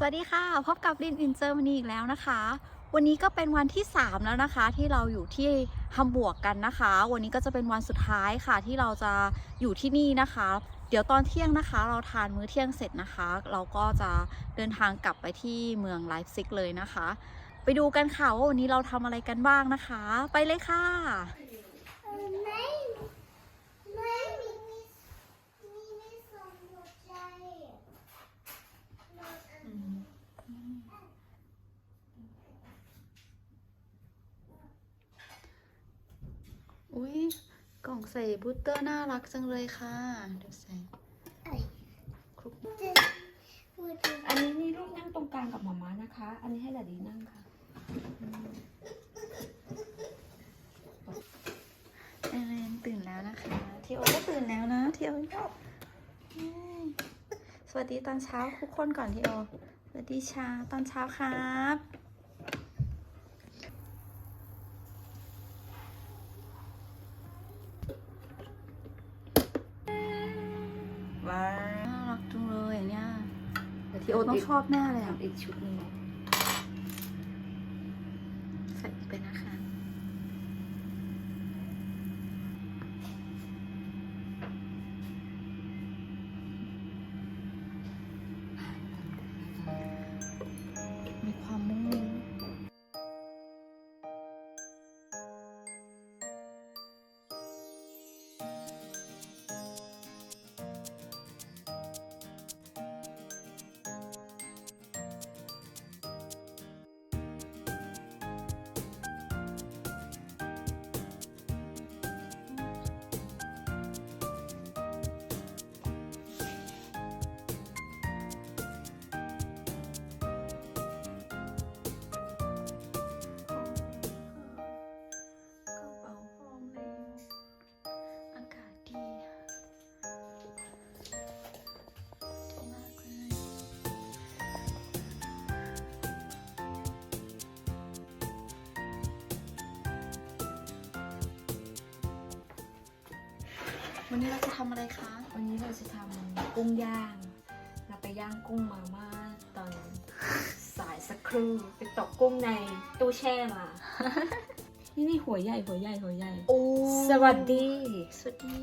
สวัสดีค่ะ พบกับลินอินเจอร์มนีอีกแล้วนะคะ วันนี้ก็เป็นวันที่ 3 แล้วนะคะ ที่เราอยู่ที่ฮัมบวร์กกันนะคะ วันนี้ก็จะเป็นวันสุดท้ายค่ะ ที่เราจะอยู่ที่นี่นะคะ เดี๋ยวตอนเที่ยงนะคะ เราทานมื้อเที่ยงเสร็จนะคะ เราก็จะเดินทางกลับไปที่เมืองไลฟ์ซิกเลยนะคะ ไปดูกันค่ะว่าวันนี้เราทำอะไรกันบ้างนะคะ ไปเลยค่ะ ไม่ไม่มีมีมีมีสองหัวใจ อุ้ยกล่อง ใส่บูตเตอร์น่ารักจังเลยค่ะเดี๋ยวใส่คลุกหัวใจอันนี้นี่ลูกนั่งตรงกลางกับหมาม้านะคะ อันนี้ให้ดาดีนั่งค่ะเอเลนตื่นแล้วนะคะทีโอก็ตื่นแล้วนะทีโอเย้สวัสดีตอนเช้าทุกคนก่อนทีโอสวัสดีเช้าตอนเช้าครับ ว้าวน่ารักจังเลยอันเนี่ยแต่ทีโอต้องชอบแน่เลยอะอีกชุดหนึงใส่ไปนะคะ วันนี้เราจะทำอะไรคะ วันนี้เราจะทำกุ้งย่าง เราไปย่างกุ้งมาม่าตอนสายสักครู่ไปตกกุ้งในตู้แช่มา นี่นี่หัวใหญ่หัวใหญ่หัวใหญ่ โอ้สวัสดี สวัสดี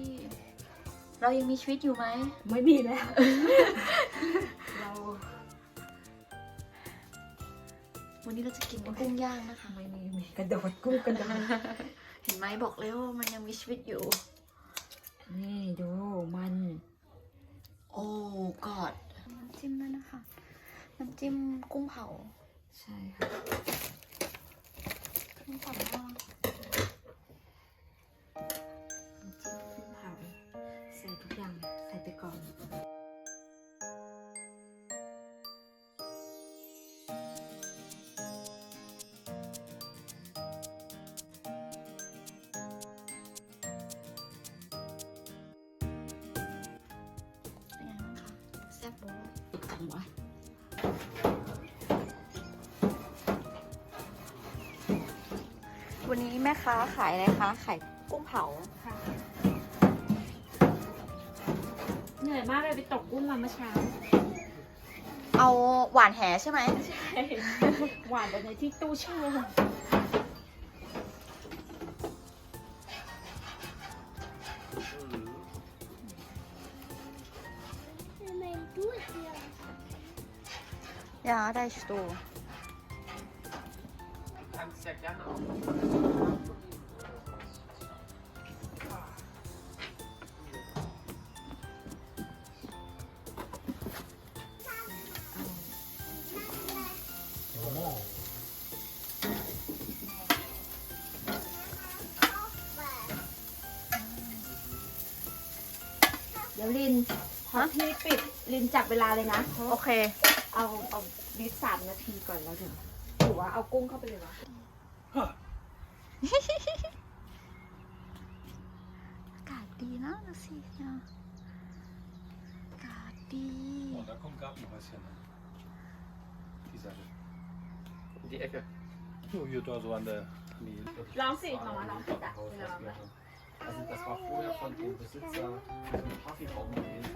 เรายังมีชีวิตอยู่ไหม ไม่มีแล้ว เรา วันนี้เราจะกินกุ้งย่างนะคะ ไม่มีมีกระโดดกุ้งกระโดดเห็นไหมบอกแล้วว่ามันยังมีชีวิตอยู่ นี่ดูมัน โอ้กอดน้ำจิ้มด้วยนะคะ น้ำจิ้มกุ้งเผา ใช่ค่ะกุ้งเผาน่ารักน้ำจิ้มกุ้งเผาใส่ทุกอย่างใส่ไปก่อนเป็น อีกจังวะวันนี้แม่ค้าขายอะไรคะขายกุ้งเผาค่ะเหนื่อยมากเลยไปตกกุ้งมาเมื่อเช้า เอาหวานแหใช่ไหมหวานไปในที่ตู้แช่ Ja, da ist du. kannst ja gerne auch. เดี๋ยวลินพอพี่ปิดลินจับเวลาเลยนะเพราะโอเค เอาเอา วิสามนาทีก่อนแล้วเดี๋ยวหรือว่าเอากุ้งเข้าไปเลยวะอากาศดีนะดูสินะอากาศดี Oh, da kommt Gartenhäuschen. ne? Die Seite. Die Ecke. So, hier da so an der. an die- ลองสิมามาลองปิดอะ Haus, เวลา was เรา wir haben. Also das war vorher von dem Besitzer mit dem Kaffeebaum gewesen.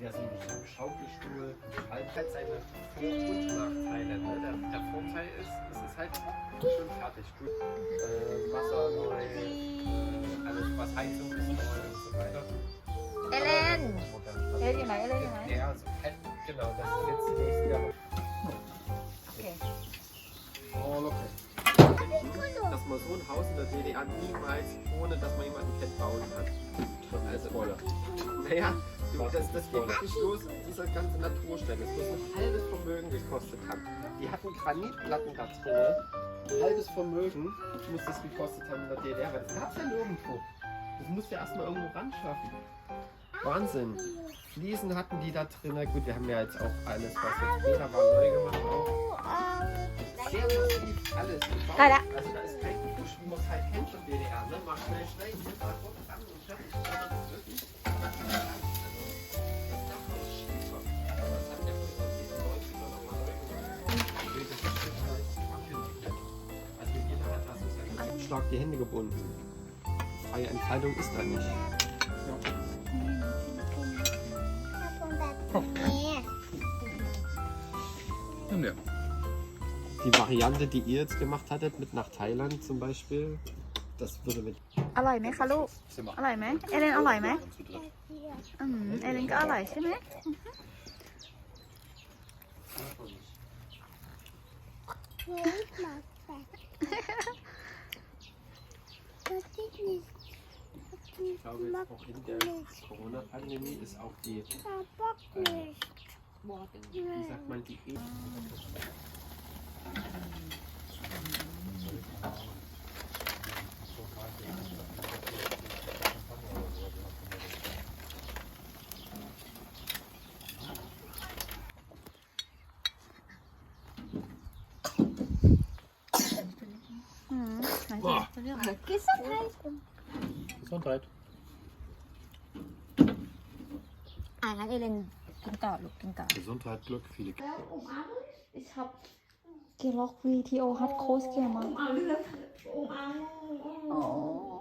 Der hatte wieder so ein Schaukelstuhl. Halt halt seine Vor- und Nachteile. Der, der Vorteil ist, es ist halt schön fertig. Du, äh, Wasser neu, äh, alles was Heizung ist naja, du, das, das geht wirklich los, dieser ganze Naturstein, das muss ein halbes Vermögen gekostet haben. Die hatten Granitplatten da drin, ein halbes Vermögen muss das gekostet haben in der DDR, weil das gab es ja nirgendwo. Das musst du erstmal irgendwo ran schaffen. Wahnsinn. Fliesen hatten die da drin. Gut, wir haben ja jetzt auch alles, was jetzt später war, neu gemacht. Auch. Sehr massiv alles. gebaut. Leider. Also da ist kein Fusch, wie man es halt kennt von DDR. Ne? Mal schnell, schnell, hier mal kurz ran und fertig. Das ist wirklich. Schlag die Hände gebunden. Freie Entfaltung ist da nicht. Die Variante, die ihr jetzt gemacht hattet, mit nach Thailand zum Beispiel, das würde mit อร่อยไหมคะลูก Zimmer. อร่อยไหมเอเลนอร่อยไหม Zu dritt. อืมเอเลนก็อร่อยใช่ไหมเฮ้ยหมาแปลก das ist nicht Ich glaube, jetzt auch in der Corona-Pandemie ist auch die, Bock nicht. wie sagt man, die E- Ừ, อืมไหนจะเรื่องอะไร Gesundheit. อ่างั้นเอเลนกินต่อลูกกินต่อ Gesundheit, Glück, viele Ich hab Gelog Video hat groß gemacht. Oh. ใค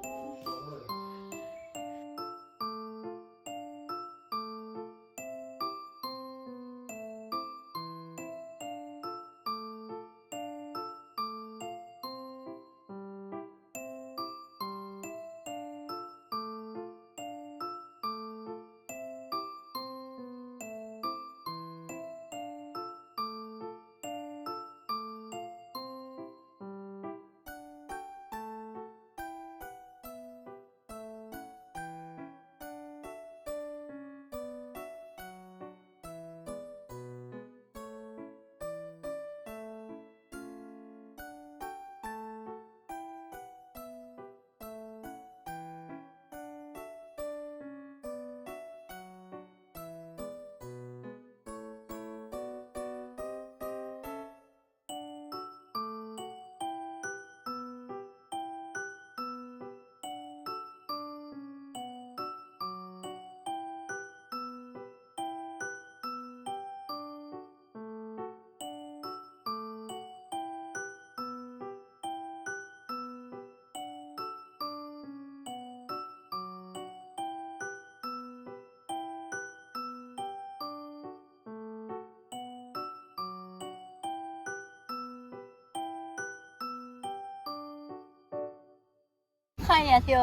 รอะทิโอ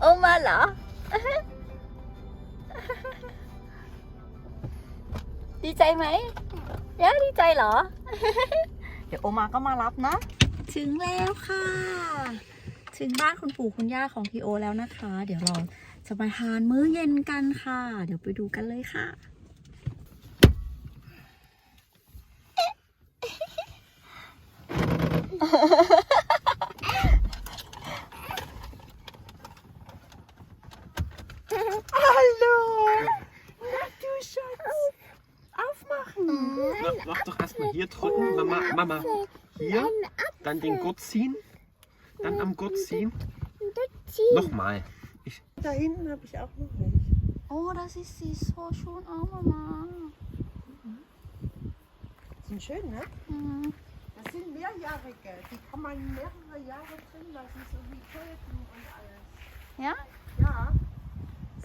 โอมาเหรอ ดีใจไหมย่าดีใจเหรอ เดี๋ยวโอมาก็มารับนะ ถึงแล้วค่ะ ถึงบ้านคุณปู่คุณย่าของทีโอแล้วนะคะ เดี๋ยวเราจะมาทานมื้อเย็นกันค่ะ เดี๋ยวไปดูกันเลยค่ะ Mach, doch erstmal hier drücken, Mama, Mama. Hier, dann den Gurt ziehen, dann am Gurt ziehen. Nochmal. Da hinten habe ich auch noch welche. Oh, das ist sie so schön, oh Mama. Sind schön, ne? Mhm. Das sind mehrjährige. Die kann man mehrere Jahre drin lassen, so wie Tulpen und alles. Ja?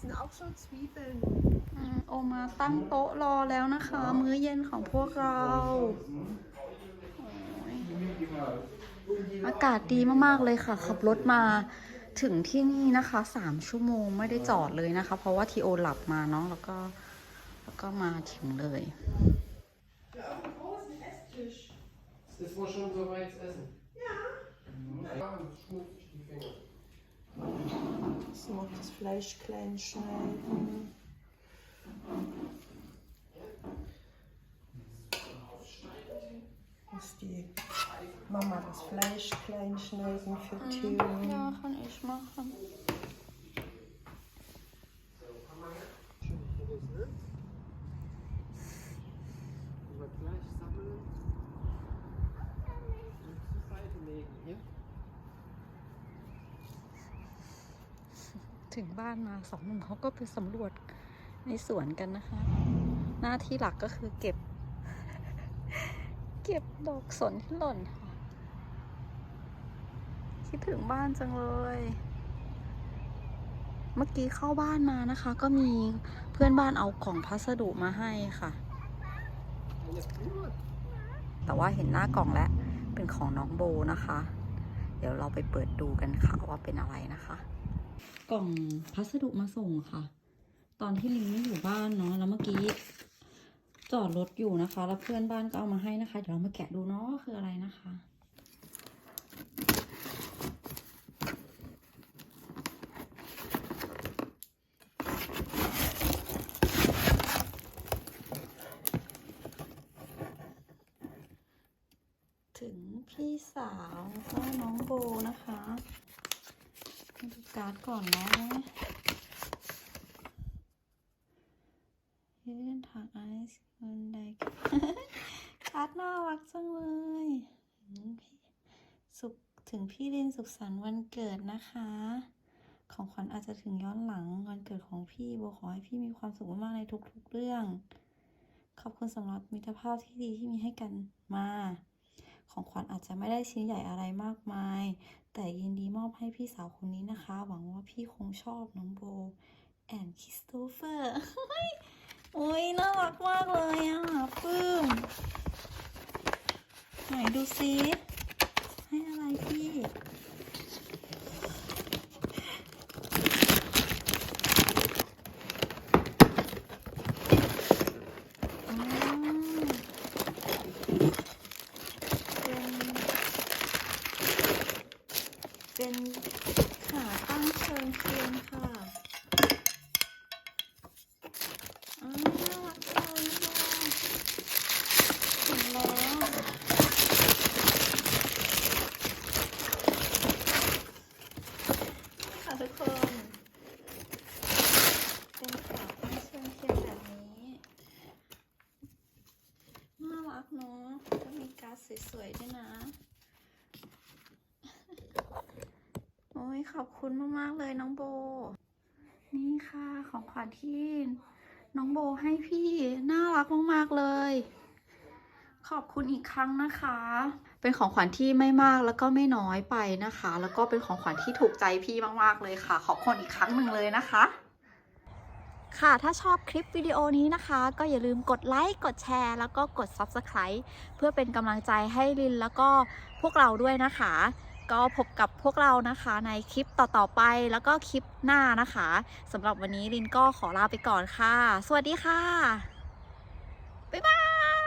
Ja. Das sind sind auch schon Zwiebeln. อืมโอมาตั้งโต๊ะรอแล้วนะคะ มื้อเย็นของพวกเรา โอ้ยอากาศดีมาก ๆ เลยค่ะ ขับรถมาถึงที่นี่นะคะสามชั่วโมงไม่ได้จอดเลยนะคะ เพราะว่าทีโอหลับมาเนาะแล้วก็ แล้วก็มาถึงเลย Es ist wohl schon soweit zu essen. Ja. noch das Fleisch klein schneiden. Muss die Mama das Fleisch klein schneiden für mhm. Theo. Ja, kann ich machen. ถึงบ้านมาสองหนุ่มเขาก็ไปสำรวจในสวนกันนะคะ หน้าที่หลักก็คือเก็บ เก็บดอกสนที่หล่นค่ะคิดถึงบ้านจังเลย เมื่อกี้เข้าบ้านมานะคะ ก็มีเพื่อนบ้านเอากล่องพัสดุมาให้ค่ะ แต่ว่าเห็นหน้ากล่องแล้ว เป็นของน้องโบนะคะ เดี๋ยวเราไปเปิดดูกันค่ะว่าเป็นอะไรนะคะ กล่องพัสดุมาส่งค่ะ ตอนที่ลิงไม่อยู่บ้านเนาะแล้วเมื่อกี้จอดรถอยู่นะคะ แล้วเพื่อนบ้านก็เอามาให้นะคะ เดี๋ยวเรามาแกะดูเนาะคืออะไรนะคะ ถึงพี่สาวก็น้องโบนะคะ การ์ดก่อนนะ Hidden Tag Ice คนใดการ์ดน่ารักจังเลยสุขถึงพี่ลินสุขสันต์วันเกิดนะคะ ของขวัญอาจจะถึงย้อนหลังวันเกิดของพี่โบขอให้พี่มีความสุขมากๆในทุกๆเรื่อง ขอบคุณสำหรับมิตรภาพที่ดีที่มีให้กันมา ของขวัญอาจจะไม่ได้ชิ้นใหญ่อะไรมากมาย แต่ยินดีมอบให้พี่สาวคนนี้นะคะ หวังว่าพี่คงชอบน้องโบแอนคริสโตเฟอร์โอ้ยน่ารักมากเลยอะปื้มไหนดูซิให้อะไรพี่ อ๋อ เป็นเป็นขาตั้งเชิงเทียนค่ะน่ารักจังเลยถึงแล้วค่ะทุกคน เป็นขาตั้งเชิงเทียนแบบนี้น่ารักเนาะก็มีการ์ดสวยๆด้วยนะ โอ้ ยขอบคุณมากๆเลยน้องโบ นี่ค่ะของขวัญที่น้องโบให้พี่น่ารักมากๆเลย ขอบคุณอีกครั้งนะคะ เป็นของขวัญที่ไม่มากแล้วก็ไม่น้อยไปนะคะ แล้วก็เป็นของขวัญที่ถูกใจพี่มากๆเลยค่ะ ขอบคุณอีกครั้งหนึ่งเลยนะคะ ค่ะถ้าชอบคลิปวิดีโอนี้นะคะ ก็อย่าลืมกดไลค์กดแชร์ แล้วก็กด Subscribe เพื่อเป็นกำลังใจให้ลินแล้วก็พวกเราด้วยนะคะ ก็พบกับพวกเรานะคะในคลิปต่อๆไปแล้วก็คลิปหน้านะคะสำหรับวันนี้ลินก็ขอลาไปก่อนค่ะ สวัสดีค่ะ บ๊ายบาย